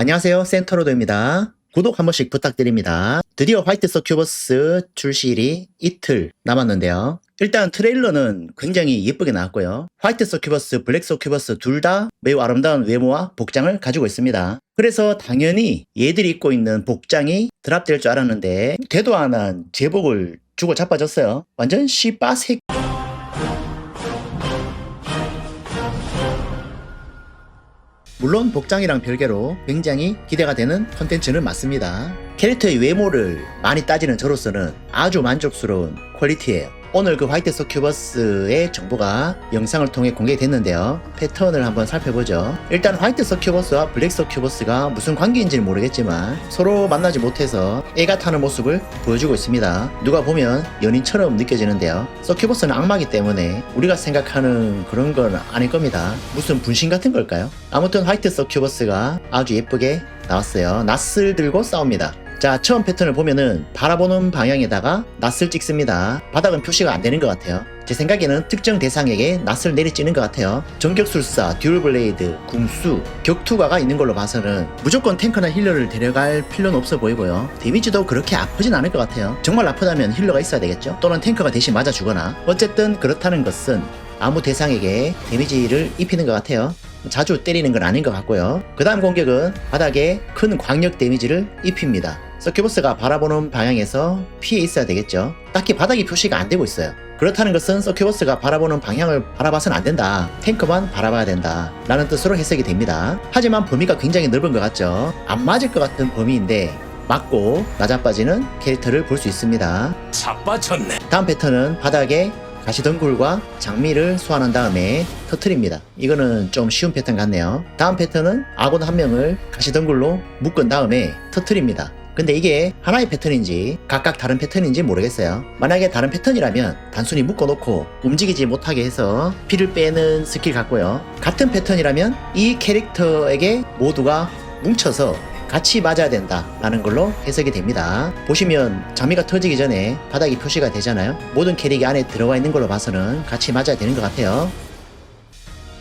안녕하세요. 센터로드입니다. 구독 한 번씩 부탁드립니다. 드디어 화이트 서큐버스 출시일이 이틀 남았는데요. 일단 트레일러는 굉장히 예쁘게 나왔고요. 화이트 서큐버스, 블랙 서큐버스 둘 다 매우 아름다운 외모와 복장을 가지고 있습니다. 그래서 당연히 얘들이 입고 있는 복장이 드랍될 줄 알았는데 되도 않은 제복을 주고 자빠졌어요. 완전 씨빠색 물론 복장이랑 별개로 굉장히 기대가 되는 컨텐츠는 맞습니다. 캐릭터의 외모를 많이 따지는 저로서는 아주 만족스러운 퀄리티예요. 오늘 그 화이트 서큐버스의 정보가 영상을 통해 공개됐는데요. 패턴을 한번 살펴보죠. 일단 화이트 서큐버스와 블랙 서큐버스가 무슨 관계인지는 모르겠지만 서로 만나지 못해서 애가 타는 모습을 보여주고 있습니다. 누가 보면 연인처럼 느껴지는데요. 서큐버스는 악마기 때문에 우리가 생각하는 그런 건 아닐 겁니다. 무슨 분신 같은 걸까요? 아무튼 화이트 서큐버스가 아주 예쁘게 나왔어요. 낫을 들고 싸웁니다. 자, 처음 패턴을 보면은 바라보는 방향에다가 낫을 찍습니다. 바닥은 표시가 안 되는 것 같아요. 제 생각에는 특정 대상에게 낫을 내리찌는 것 같아요. 전격술사, 듀얼블레이드, 궁수, 격투가가 있는 걸로 봐서는 무조건 탱커나 힐러를 데려갈 필요는 없어 보이고요. 데미지도 그렇게 아프진 않을 것 같아요. 정말 아프다면 힐러가 있어야 되겠죠? 또는 탱커가 대신 맞아주거나. 어쨌든 그렇다는 것은 아무 대상에게 데미지를 입히는 것 같아요. 자주 때리는 건 아닌 것 같고요. 그 다음 공격은 바닥에 큰 광역 데미지를 입힙니다. 서큐버스가 바라보는 방향에서 피해 있어야 되겠죠. 딱히 바닥이 표시가 안 되고 있어요. 그렇다는 것은 서큐버스가 바라보는 방향을 바라봐서는 안 된다. 탱커만 바라봐야 된다. 라는 뜻으로 해석이 됩니다. 하지만 범위가 굉장히 넓은 것 같죠. 안 맞을 것 같은 범위인데 맞고 낮아빠지는 캐릭터를 볼 수 있습니다. 자빠졌네. 다음 패턴은 바닥에 가시덩굴과 장미를 소환한 다음에 터트립니다. 이거는 좀 쉬운 패턴 같네요. 다음 패턴은 아군 한 명을 가시덩굴로 묶은 다음에 터트립니다. 근데 이게 하나의 패턴인지 각각 다른 패턴인지 모르겠어요. 만약에 다른 패턴이라면 단순히 묶어놓고 움직이지 못하게 해서 피를 빼는 스킬 같고요. 같은 패턴이라면 이 캐릭터에게 모두가 뭉쳐서 같이 맞아야 된다라는 걸로 해석이 됩니다. 보시면 장미가 터지기 전에 바닥이 표시가 되잖아요. 모든 캐릭이 안에 들어와 있는 걸로 봐서는 같이 맞아야 되는 것 같아요.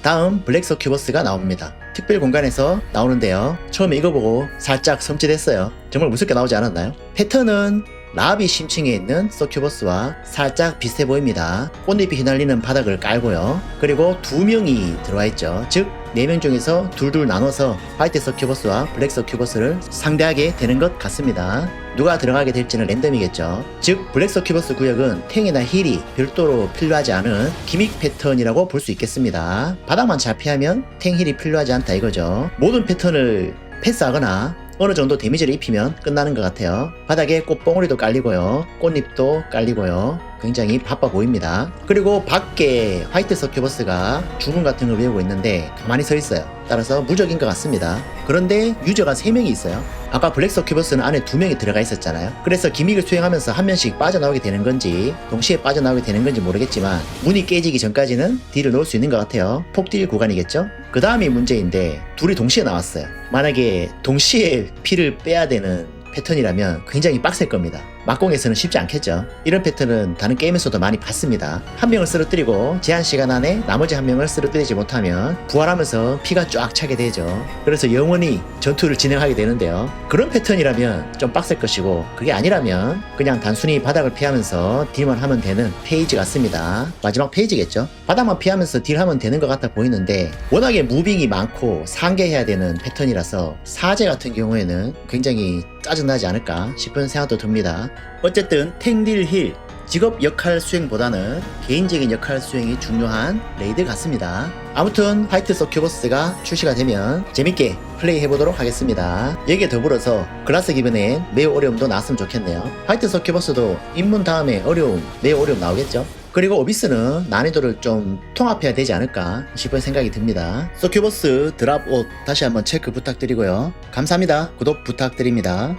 다음 블랙 서 큐버스가 나옵니다. 특별 공간에서 나오는데요. 처음에 이거 보고 살짝 섬찟했어요. 정말 무섭게 나오지 않았나요? 패턴은 라비 심층에 있는 서큐버스와 살짝 비슷해 보입니다. 꽃잎이 휘날리는 바닥을 깔고요. 그리고 두 명이 들어와 있죠. 즉, 네 명 중에서 둘둘 나눠서 화이트 서큐버스와 블랙 서큐버스를 상대하게 되는 것 같습니다. 누가 들어가게 될지는 랜덤이겠죠. 즉, 블랙 서큐버스 구역은 탱이나 힐이 별도로 필요하지 않은 기믹 패턴이라고 볼 수 있겠습니다. 바닥만 잘 피하면 탱 힐이 필요하지 않다 이거죠. 모든 패턴을 패스하거나 어느 정도 데미지를 입히면 끝나는 것 같아요. 바닥에 꽃봉오리도 깔리고요. 꽃잎도 깔리고요. 굉장히 바빠 보입니다. 그리고 밖에 화이트 서큐버스가 주문 같은 걸 외우고 있는데 가만히 서 있어요. 따라서 무적인 것 같습니다. 그런데 유저가 3명이 있어요. 아까 블랙 서큐버스는 안에 2명이 들어가 있었잖아요. 그래서 기믹을 수행하면서 한 명씩 빠져나오게 되는 건지 동시에 빠져나오게 되는 건지 모르겠지만 문이 깨지기 전까지는 딜을 넣을 수 있는 것 같아요. 폭딜 구간이겠죠? 그 다음이 문제인데 둘이 동시에 나왔어요. 만약에 동시에 피를 빼야 되는 패턴이라면 굉장히 빡셀 겁니다. 막공에서는 쉽지 않겠죠. 이런 패턴은 다른 게임에서도 많이 봤습니다. 한 명을 쓰러뜨리고 제한 시간 안에 나머지 한 명을 쓰러뜨리지 못하면 부활하면서 피가 쫙 차게 되죠. 그래서 영원히 전투를 진행하게 되는데요. 그런 패턴이라면 좀 빡셀 것이고 그게 아니라면 그냥 단순히 바닥을 피하면서 딜만 하면 되는 페이지 같습니다. 마지막 페이지겠죠. 바닥만 피하면서 딜하면 되는 것 같아 보이는데 워낙에 무빙이 많고 상계해야 되는 패턴이라서 사제 같은 경우에는 굉장히 짜증나지 않을까 싶은 생각도 듭니다. 어쨌든 탱딜 힐 직업 역할 수행보다는 개인적인 역할 수행이 중요한 레이드 같습니다. 아무튼 화이트 서큐버스가 출시가 되면 재밌게 플레이 해보도록 하겠습니다. 여기에 더불어서 글라스 기븐에 매우 어려움도 나왔으면 좋겠네요. 화이트 서큐버스도 입문 다음에 어려움, 매우 어려움 나오겠죠? 그리고 오비스는 난이도를 좀 통합해야 되지 않을까 싶은 생각이 듭니다. 서큐버스 드랍 옷 다시 한번 체크 부탁드리고요. 감사합니다. 구독 부탁드립니다.